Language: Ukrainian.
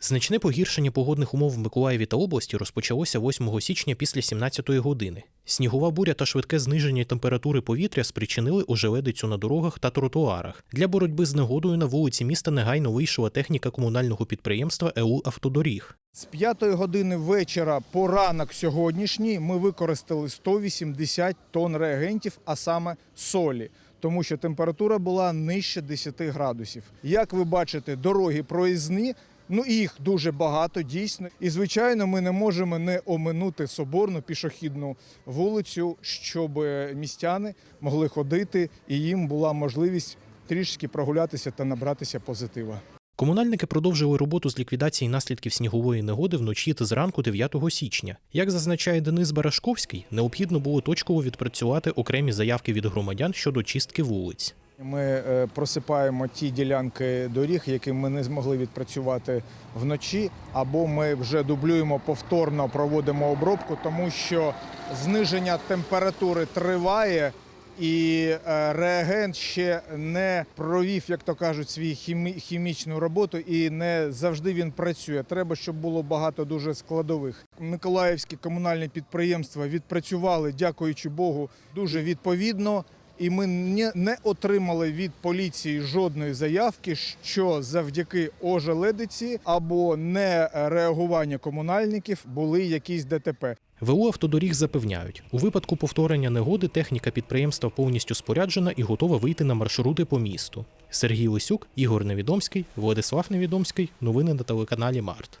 Значне погіршення погодних умов в Миколаєві та області розпочалося 8 січня після 17-ї години. Снігова буря та швидке зниження температури повітря спричинили ожеледицю на дорогах та тротуарах. Для боротьби з негодою на вулиці міста негайно вийшла техніка комунального підприємства ЕУ Автодоріг. З 5 години вечора по ранок сьогоднішній ми використали 180 тонн реагентів, а саме солі, тому що температура була нижче 10 градусів. Як ви бачите, дороги проїзні. Ну їх дуже багато дійсно. І звичайно, ми не можемо не оминути соборну пішохідну вулицю, щоб містяни могли ходити і їм була можливість трішки прогулятися та набратися позитива. Комунальники продовжили роботу з ліквідації наслідків снігової негоди вночі та зранку 9 січня. Як зазначає Денис Барашковський, необхідно було точково відпрацювати окремі заявки від громадян щодо чистки вулиць. Ми е, просипаємо ті ділянки доріг, які ми не змогли відпрацювати вночі, або ми вже дублюємо повторно, проводимо обробку, тому що зниження температури триває. І е, реагент ще не провів, як то кажуть, свій хімі- хімічну роботу, і не завжди він працює. Треба, щоб було багато дуже складових. Миколаївські комунальні підприємства відпрацювали, дякуючи Богу, дуже відповідно. І ми не, отримали від поліції жодної заявки, що завдяки ожеледиці або не реагування комунальників були якісь ДТП. ВУ автодоріг запевняють, у випадку повторення негоди техніка підприємства повністю споряджена і готова вийти на маршрути по місту. Сергій Лисюк, Ігор Невідомський, Владислав Невідомський. Новини на телеканалі Март.